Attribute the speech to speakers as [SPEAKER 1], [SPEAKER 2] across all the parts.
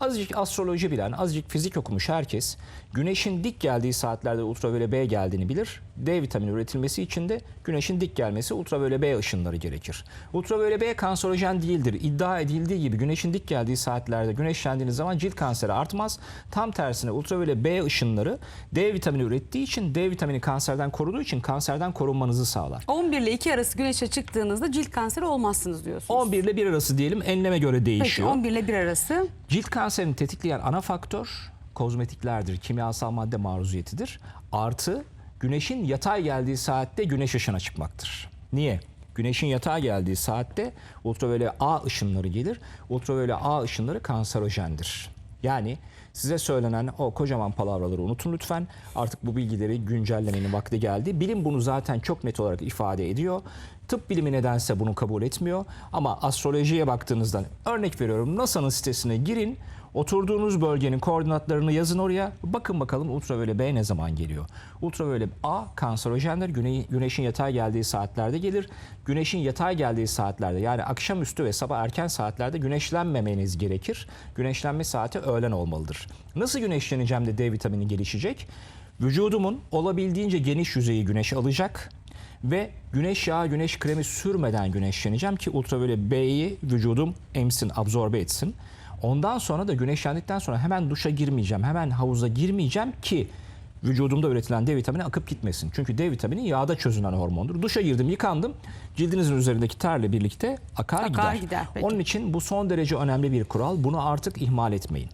[SPEAKER 1] Azıcık astroloji bilen, azıcık fizik okumuş herkes güneşin dik geldiği saatlerde ultraviyole B geldiğini bilir. D vitamini üretilmesi için de güneşin dik gelmesi ultraviyole B ışınları gerekir. Ultraviyole B kanserojen değildir. İddia edildiği gibi güneşin dik geldiği saatlerde güneşlendiğiniz zaman cilt kanseri artmaz. Tam tersine ultraviyole B ışınları D vitamini ürettiği için D vitamini kanserden koruduğu için kanserden korunmanızı sağlar.
[SPEAKER 2] 11 ile 2 arası güneşe çıktığınızda cilt kanseri olmazsınız diyorsunuz.
[SPEAKER 1] 11 ile 1 arası diyelim enleme göre
[SPEAKER 2] Peki
[SPEAKER 1] değişiyor.
[SPEAKER 2] 11 ile 1 arası
[SPEAKER 1] Cilt kanserini tetikleyen ana faktör kozmetiklerdir, kimyasal madde maruziyetidir. Artı güneşin yatay geldiği saatte güneş ışığına çıkmaktır. Niye? Güneşin yatay geldiği saatte ultraviyole A ışınları gelir. Ultraviyole A ışınları kanserojendir. Yani size söylenen o kocaman palavraları unutun lütfen. Artık bu bilgileri güncellemenin vakti geldi. Bilim bunu zaten çok net olarak ifade ediyor. Tıp bilimi nedense bunu kabul etmiyor. Ama astrolojiye baktığınızda örnek veriyorum NASA'nın sitesine girin. Oturduğunuz bölgenin koordinatlarını yazın oraya. Bakın bakalım ultraviyole B ne zaman geliyor? Ultraviyole A kanserojendir. Güne- güneşin yatay geldiği saatlerde gelir. Güneşin yatay geldiği saatlerde yani akşamüstü ve sabah erken saatlerde güneşlenmemeniz gerekir. Güneşlenme saati öğlen olmalıdır. Nasıl güneşleneceğim de D vitamini gelişecek? Vücudumun olabildiğince geniş yüzeyi güneş alacak ve güneş yağı, güneş kremi sürmeden güneşleneceğim ki ultraviyole B'yi vücudum emsin, absorbe etsin. Ondan sonra da güneşlendikten sonra hemen duşa girmeyeceğim, hemen havuza girmeyeceğim ki vücudumda üretilen D vitamini akıp gitmesin. Çünkü D vitamini yağda çözünen hormondur. Duşa girdim, yıkandım. Cildinizin üzerindeki terle birlikte akar,
[SPEAKER 2] Akar
[SPEAKER 1] gider.
[SPEAKER 2] gider, peki.
[SPEAKER 1] Onun için bu son derece önemli bir kural. Bunu artık ihmal etmeyin.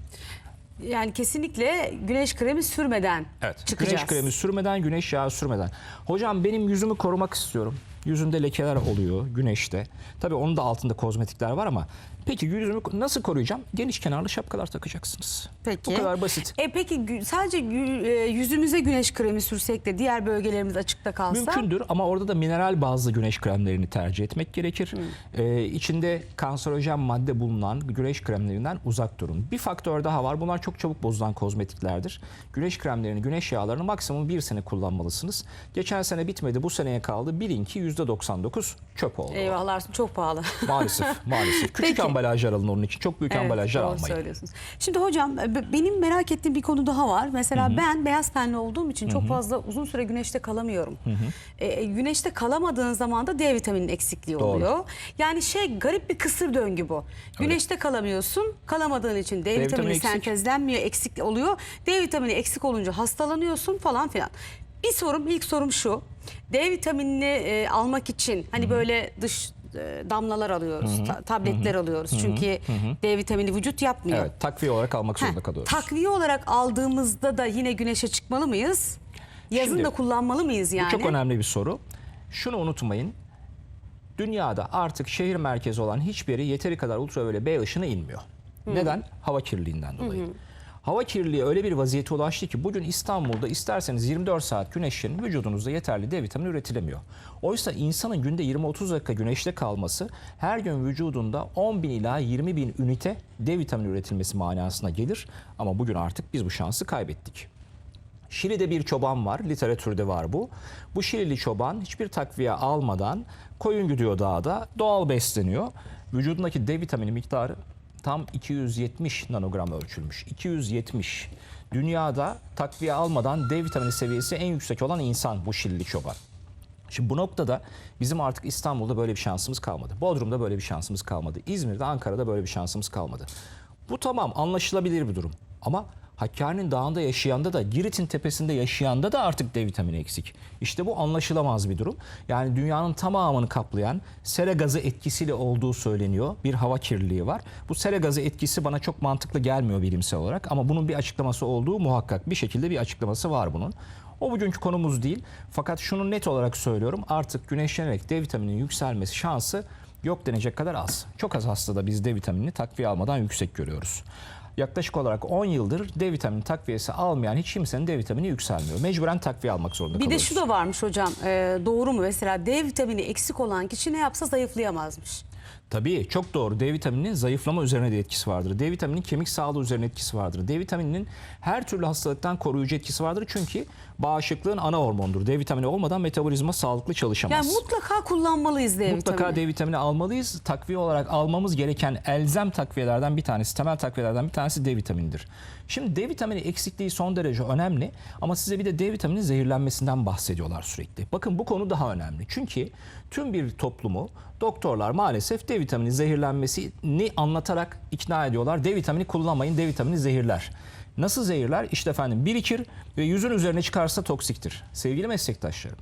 [SPEAKER 2] yani kesinlikle güneş kremi sürmeden çıkacağız.
[SPEAKER 1] Güneş kremi sürmeden, güneş yağı sürmeden. Hocam benim yüzümü korumak istiyorum. Yüzümde lekeler oluyor güneşte. Tabii onun da altında kozmetikler var ama peki yüzümü nasıl koruyacağım? Geniş kenarlı şapkalar takacaksınız.
[SPEAKER 2] Peki.
[SPEAKER 1] Bu kadar basit.
[SPEAKER 2] E peki gü- sadece gü- e, yüzümüze güneş kremi sürsek de diğer bölgelerimiz açıkta kalsa?
[SPEAKER 1] Mümkündür ama orada da mineral bazlı güneş kremlerini tercih etmek gerekir. Ee, içinde kanserojen madde bulunan güneş kremlerinden uzak durun. Bir faktör daha var. Bunlar çok çabuk bozulan kozmetiklerdir. Güneş kremlerini, güneş yağlarını maksimum bir sene kullanmalısınız. Geçen sene bitmedi, bu seneye kaldı. Bilin ki %99 çöp oldu.
[SPEAKER 2] Eyvahlar çok pahalı.
[SPEAKER 1] Maalesef, maalesef. Küçük
[SPEAKER 2] Peki.
[SPEAKER 1] Ambalajlar alın onun için. Çok büyük
[SPEAKER 2] Evet,
[SPEAKER 1] ambalajlar
[SPEAKER 2] doğru
[SPEAKER 1] almayın.
[SPEAKER 2] söylüyorsunuz. Şimdi hocam e, be- benim merak ettiğim bir konu daha var. Mesela ben beyaz tenli olduğum için çok fazla uzun süre güneşte kalamıyorum. E, e, güneşte kalamadığın zaman da D vitaminin eksikliği
[SPEAKER 1] Doğru.
[SPEAKER 2] oluyor. Yani şey garip bir kısır döngü bu. Güneşte kalamıyorsun. Kalamadığın için D,
[SPEAKER 1] vitamini
[SPEAKER 2] vitamini
[SPEAKER 1] eksik.
[SPEAKER 2] sentezlenmiyor, eksik oluyor. D vitamini eksik olunca hastalanıyorsun falan filan. Bir sorum, ilk sorum şu. D vitaminini e, almak için hani böyle dış damlalar alıyoruz, ta- tabletler alıyoruz. Çünkü D vitamini vücut yapmıyor.
[SPEAKER 1] Evet, takviye olarak almak zorunda kalıyoruz.
[SPEAKER 2] Takviye olarak aldığımızda da yine güneşe çıkmalı mıyız? Yazın
[SPEAKER 1] Şimdi,
[SPEAKER 2] da kullanmalı mıyız yani?
[SPEAKER 1] Bu çok önemli bir soru. Şunu unutmayın. Dünyada artık şehir merkezi olan hiçbir yere yeteri kadar ultraviyole B ışını inmiyor. Neden? Hava kirliliğinden dolayı. Hava kirliliği öyle bir vaziyete ulaştı ki bugün İstanbul'da isterseniz 24 saat güneşlerin vücudunuzda yeterli D vitamini üretilemiyor. Oysa insanın günde 20-30 dakika güneşte kalması her gün vücudunda 10 bin ila 20 bin ünite D vitamini üretilmesi manasına gelir. Ama bugün artık biz bu şansı kaybettik. Şili'de bir çoban var, literatürde var bu. Bu Şilili çoban hiçbir takviye almadan koyun gidiyor dağda, doğal besleniyor. Vücudundaki D vitamini miktarı tam 270 nanogram ölçülmüş. 270. Dünyada takviye almadan D vitamini seviyesi en yüksek olan insan bu Şilili çoban. Şimdi bu noktada bizim artık İstanbul'da böyle bir şansımız kalmadı. Bodrum'da böyle bir şansımız kalmadı. İzmir'de, Ankara'da böyle bir şansımız kalmadı. Bu tamam anlaşılabilir bir durum. Ama Hakkari'nin dağında yaşayanda da, Girit'in tepesinde yaşayanda da artık D vitamini eksik. İşte bu anlaşılamaz bir durum. Yani dünyanın tamamını kaplayan sera gazı etkisiyle olduğu söyleniyor. Bir hava kirliliği var. Bu sera gazı etkisi bana çok mantıklı gelmiyor bilimsel olarak. Ama bunun bir açıklaması olduğu muhakkak. Bir şekilde bir açıklaması var bunun. O bugünkü konumuz değil. Fakat şunu net olarak söylüyorum. Artık güneşlenerek D vitamininin yükselmesi şansı yok denecek kadar az. Çok az hastada biz D vitaminini takviye almadan yüksek görüyoruz. Yaklaşık olarak 10 yıldır D vitamini takviyesi almayan hiç kimsenin D vitamini yükselmiyor. Mecburen takviye almak zorunda
[SPEAKER 2] Bir de şu da varmış hocam. e, doğru mu? Mesela D vitamini eksik olan kişi ne yapsa zayıflayamazmış.
[SPEAKER 1] Tabii çok doğru. D vitamininin zayıflama üzerine de etkisi vardır. D vitamininin kemik sağlığı üzerine etkisi vardır. D vitamininin her türlü hastalıktan koruyucu etkisi vardır. Çünkü bağışıklığın ana hormondur. D vitamini olmadan metabolizma sağlıklı çalışamaz.
[SPEAKER 2] Yani mutlaka kullanmalıyız D
[SPEAKER 1] Mutlaka
[SPEAKER 2] vitamini.
[SPEAKER 1] D vitamini almalıyız. Takviye olarak almamız gereken elzem takviyelerden bir tanesi, temel takviyelerden bir tanesi D vitaminidir. Şimdi D vitamini eksikliği son derece önemli ama size bir de D vitamini zehirlenmesinden bahsediyorlar sürekli. Bakın bu konu daha önemli. Çünkü tüm bir toplumu doktorlar maalesef D vitamini zehirlenmesini anlatarak ikna ediyorlar. D vitamini kullanmayın, D vitamini zehirler. Nasıl zehirler? İşte efendim birikir ve yüzün üzerine çıkarsa toksiktir. Sevgili meslektaşlarım,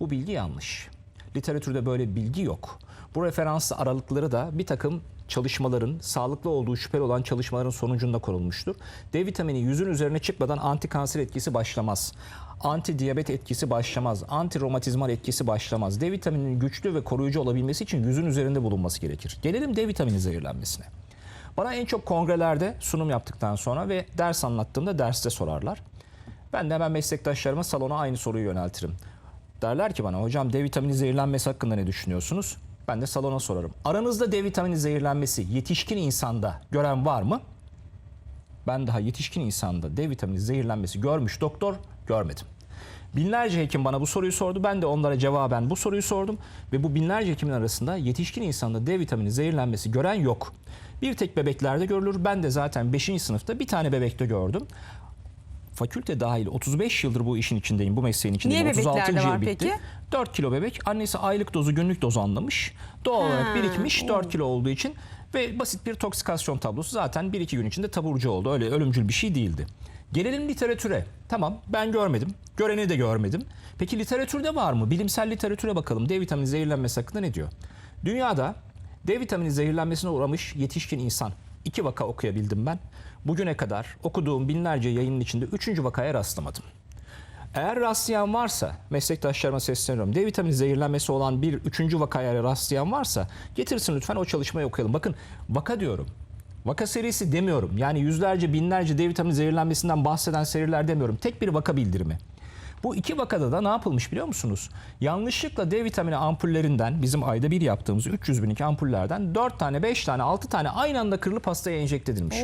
[SPEAKER 1] bu bilgi yanlış. Literatürde böyle bilgi yok. Bu referanslı aralıkları da bir takım çalışmaların, sağlıklı olduğu şüpheli olan çalışmaların sonucunda konulmuştur. D vitamini yüzün üzerine çıkmadan anti kanser etkisi başlamaz. Anti diyabet etkisi başlamaz. Anti romatizmal etkisi başlamaz. D vitamininin güçlü ve koruyucu olabilmesi için yüzün üzerinde bulunması gerekir. Gelelim D vitamini zehirlenmesine. Bana en çok kongrelerde sunum yaptıktan sonra ve ders anlattığımda derste sorarlar. Ben de hemen meslektaşlarıma salona aynı soruyu yöneltirim. Derler ki bana hocam D vitamini zehirlenmesi hakkında ne düşünüyorsunuz? Ben de salona sorarım. Aranızda D vitamini zehirlenmesi yetişkin insanda gören var mı? Ben daha yetişkin insanda D vitamini zehirlenmesi görmüş doktor görmedim. Binlerce hekim bana bu soruyu sordu. Ben de onlara cevaben bu soruyu sordum. Ve bu binlerce hekimin arasında yetişkin insanda D vitamini zehirlenmesi gören yok. Bir tek bebeklerde görülür. Ben de zaten 5. sınıfta bir tane bebekte gördüm. Fakülte dahil 35 yıldır bu işin içindeyim, bu mesleğin içindeyim.
[SPEAKER 2] Niye bebeklerde
[SPEAKER 1] 36.
[SPEAKER 2] var
[SPEAKER 1] yıl bitti.
[SPEAKER 2] peki?
[SPEAKER 1] 4 kilo bebek. Annesi aylık dozu, günlük dozu anlamış. Doğal olarak
[SPEAKER 2] Ha,
[SPEAKER 1] birikmiş 4 kilo olduğu için ve basit bir toksikasyon tablosu zaten 1-2 gün içinde taburcu oldu. Öyle ölümcül bir şey değildi. Gelelim literatüre. Tamam ben görmedim. Göreni de görmedim. Peki literatürde var mı? Bilimsel literatüre bakalım. D vitamini zehirlenmesi hakkında ne diyor? Dünyada D vitamini zehirlenmesine uğramış yetişkin insan. İki vaka okuyabildim ben. Bugüne kadar okuduğum binlerce yayının içinde üçüncü vakaya rastlamadım. Eğer rastlayan varsa, meslektaşlarıma sesleniyorum. D vitamini zehirlenmesi olan bir üçüncü vakaya rastlayan varsa getirsin lütfen o çalışmayı okuyalım. Bakın vaka diyorum. Vaka serisi demiyorum. Yani yüzlerce binlerce D vitamini zehirlenmesinden bahseden seriler demiyorum. Tek bir vaka bildirimi. Bu iki vakada da ne yapılmış biliyor musunuz? Yanlışlıkla D vitamini ampullerinden bizim ayda bir yaptığımız 300 binlik ampullerden 4 tane, 5 tane, 6 tane aynı anda kırılıp hastaya enjekte edilmiş.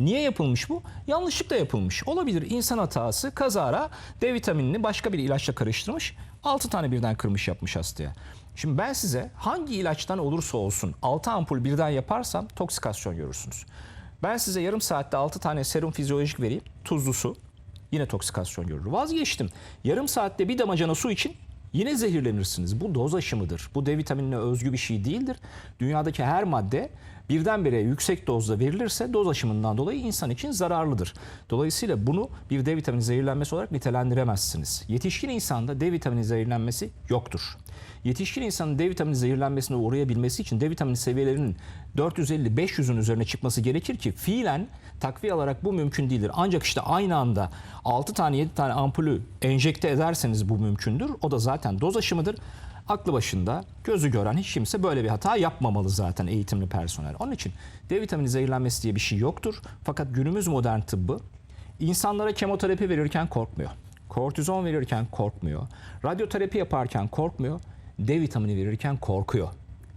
[SPEAKER 1] Niye yapılmış bu? Yanlışlıkla yapılmış. Olabilir insan hatası kazara D vitaminini başka bir ilaçla karıştırmış. 6 tane birden kırmış yapmış hastaya. Şimdi ben size hangi ilaçtan olursa olsun 6 ampul birden yaparsam toksikasyon görürsünüz. Ben size yarım saatte 6 tane serum fizyolojik vereyim. Tuzlu su. Yine toksikasyon görür. Vazgeçtim. Yarım saatte bir damacana su için yine zehirlenirsiniz. Bu doz aşımıdır. Bu D vitaminine özgü bir şey değildir. Dünyadaki her madde birdenbire yüksek dozda verilirse doz aşımından dolayı insan için zararlıdır. Dolayısıyla bunu bir D vitamini zehirlenmesi olarak nitelendiremezsiniz. Yetişkin insanda D vitamini zehirlenmesi yoktur. Yetişkin insanın D vitamini zehirlenmesine uğrayabilmesi için D vitamini seviyelerinin 450-500'ün üzerine çıkması gerekir ki fiilen takviye alarak bu mümkün değildir. Ancak işte aynı anda 6 tane 7 tane ampulü enjekte ederseniz bu mümkündür. O da zaten doz aşımıdır. Aklı başında gözü gören hiç kimse böyle bir hata yapmamalı zaten eğitimli personel. Onun için D vitamini zehirlenmesi diye bir şey yoktur. Fakat günümüz modern tıbbı insanlara kemoterapi verirken korkmuyor. Kortizon verirken korkmuyor. Radyoterapi yaparken korkmuyor. D vitamini verirken korkuyor.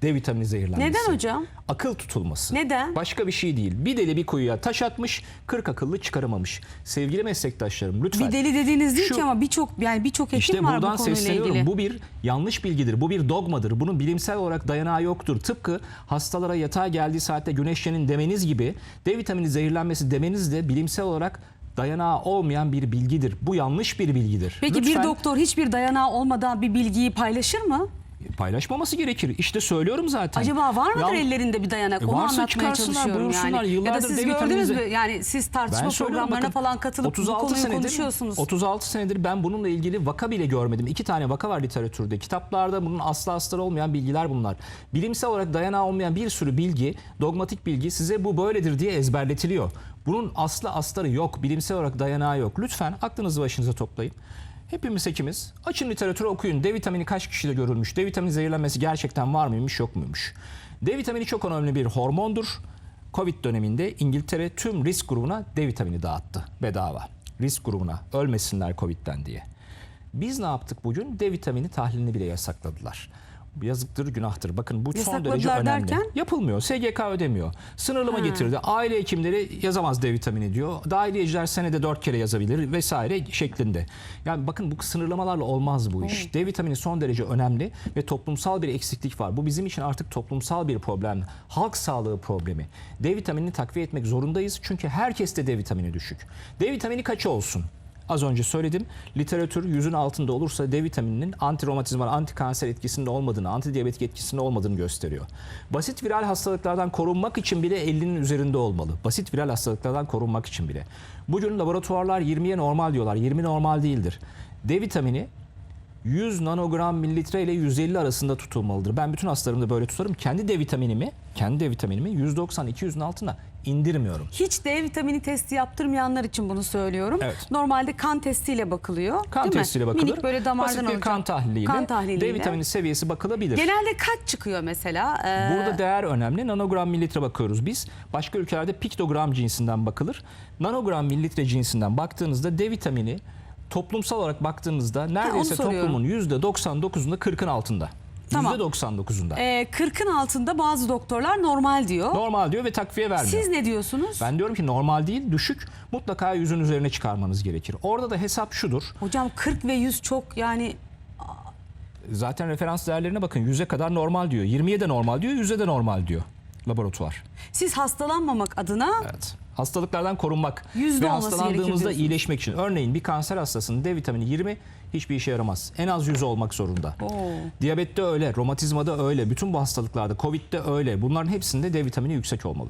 [SPEAKER 1] D vitamini zehirlenmesi.
[SPEAKER 2] Neden hocam?
[SPEAKER 1] Akıl tutulması.
[SPEAKER 2] Neden?
[SPEAKER 1] Başka bir şey değil. Bir deli bir kuyuya taş atmış, 40 akıllı çıkaramamış. Sevgili meslektaşlarım lütfen.
[SPEAKER 2] Bir deli dediğiniz değil
[SPEAKER 1] Şu-
[SPEAKER 2] ki ama birçok yani birçok hekim
[SPEAKER 1] İşte
[SPEAKER 2] var
[SPEAKER 1] buradan
[SPEAKER 2] bu konuyla
[SPEAKER 1] sesleniyorum.
[SPEAKER 2] ilgili.
[SPEAKER 1] Bu bir yanlış bilgidir. Bu bir dogmadır. Bunun bilimsel olarak dayanağı yoktur. Tıpkı hastalara yatağa geldiği saatte güneşlenin demeniz gibi D vitamini zehirlenmesi demeniz de bilimsel olarak dayanağı olmayan bir bilgidir. Bu yanlış bir bilgidir.
[SPEAKER 2] Peki bir
[SPEAKER 1] Lütfen
[SPEAKER 2] doktor hiçbir dayanağı olmadan bir bilgiyi paylaşır mı?
[SPEAKER 1] Paylaşmaması gerekir. İşte söylüyorum zaten.
[SPEAKER 2] Acaba var mıdır
[SPEAKER 1] Yan-
[SPEAKER 2] ellerinde bir dayanak?
[SPEAKER 1] E,
[SPEAKER 2] Onu
[SPEAKER 1] varsa
[SPEAKER 2] anlatmaya çalışıyorum
[SPEAKER 1] buyursunlar.
[SPEAKER 2] yani. Ya da
[SPEAKER 1] Yıllardır
[SPEAKER 2] siz gördünüz mü? Yani siz tartışma
[SPEAKER 1] söylüyorum,
[SPEAKER 2] programlarına
[SPEAKER 1] bakın,
[SPEAKER 2] falan katılıp bu konuyu konuşuyorsunuz.
[SPEAKER 1] 36 senedir ben bununla ilgili vaka bile görmedim. İki tane vaka var literatürde. Kitaplarda bunun aslı astarı olmayan bilgiler bunlar. Bilimsel olarak dayanağı olmayan bir sürü bilgi, dogmatik bilgi size bu böyledir diye ezberletiliyor. Bunun aslı astarı yok. Bilimsel olarak dayanağı yok. Lütfen aklınızı başınıza toplayın. Hepimiz hekimiz. Açın literatürü okuyun. D vitamini kaç kişide görülmüş? D vitamini zehirlenmesi gerçekten var mıymış yok muymuş? D vitamini çok önemli bir hormondur. Covid döneminde İngiltere tüm risk grubuna D vitamini dağıttı bedava. Risk grubuna ölmesinler Covid'den diye. Biz ne yaptık bugün? D vitamini tahlilini bile yasakladılar. Yazıktır, günahtır. Bakın bu son derece önemli.
[SPEAKER 2] derken?
[SPEAKER 1] Yapılmıyor. SGK ödemiyor. Sınırlama
[SPEAKER 2] Ha.
[SPEAKER 1] getirdi. Aile hekimleri yazamaz D vitamini diyor. Dahiliyeciler senede 4 kere yazabilir vesaire şeklinde. Yani bakın bu sınırlamalarla olmaz bu iş. D vitamini son derece önemli ve toplumsal bir eksiklik var. Bu bizim için artık toplumsal bir problem. Halk sağlığı problemi. D vitaminini takviye etmek zorundayız. Çünkü herkeste D vitamini düşük. D vitamini kaçı olsun? Az önce söyledim. Literatür yüzün altında olursa D vitamininin antiromatizmal, antikanser etkisinde olmadığını, antidiyabetik etkisinde olmadığını gösteriyor. Basit viral hastalıklardan korunmak için bile 50'nin üzerinde olmalı. Basit viral hastalıklardan korunmak için bile. Bugün laboratuvarlar 20'ye normal diyorlar. 20 normal değildir. D vitamini 100 nanogram mililitre ile 150 arasında tutulmalıdır. Ben bütün hastalarımda böyle tutarım. Kendi D vitaminimi, kendi D vitaminimi 190-200'ün altına indirmiyorum.
[SPEAKER 2] Hiç D vitamini testi yaptırmayanlar için bunu söylüyorum.
[SPEAKER 1] Evet.
[SPEAKER 2] Normalde kan testiyle bakılıyor.
[SPEAKER 1] Kan
[SPEAKER 2] değil mi?
[SPEAKER 1] testiyle bakılır.
[SPEAKER 2] Minik böyle damardan
[SPEAKER 1] Basit bir
[SPEAKER 2] olacak.
[SPEAKER 1] kan tahliliyle,
[SPEAKER 2] Kan tahliliyle.
[SPEAKER 1] D vitamini seviyesi bakılabilir.
[SPEAKER 2] Genelde kaç çıkıyor mesela? Ee,
[SPEAKER 1] Burada değer önemli. Nanogram mililitre bakıyoruz biz. Başka ülkelerde piktogram cinsinden bakılır. Nanogram mililitre cinsinden baktığınızda D vitamini toplumsal olarak baktığınızda neredeyse toplumun %99'unda 40'ın altında.
[SPEAKER 2] Tamam.
[SPEAKER 1] %99'unda.
[SPEAKER 2] e, 40'ın altında bazı doktorlar normal diyor.
[SPEAKER 1] Normal diyor ve takviye vermiyor.
[SPEAKER 2] Siz ne diyorsunuz?
[SPEAKER 1] Ben diyorum ki normal değil, düşük. Mutlaka yüzün üzerine çıkarmanız gerekir. Orada da hesap şudur.
[SPEAKER 2] Hocam 40 ve 100 çok yani
[SPEAKER 1] Zaten referans değerlerine bakın. 100'e kadar normal diyor. 20'ye de normal diyor, 100'e de normal diyor laboratuvar.
[SPEAKER 2] siz hastalanmamak adına
[SPEAKER 1] Evet. Hastalıklardan korunmak
[SPEAKER 2] Yüzde
[SPEAKER 1] ve
[SPEAKER 2] olması gerekir
[SPEAKER 1] hastalandığımızda
[SPEAKER 2] diyorsunuz.
[SPEAKER 1] iyileşmek için. Örneğin bir kanser hastasının D vitamini 20 hiçbir işe yaramaz. En az 100 olmak zorunda. Diyabette öyle, romatizmada öyle, bütün bu hastalıklarda, Covid'de öyle. Bunların hepsinde D vitamini yüksek olmalı.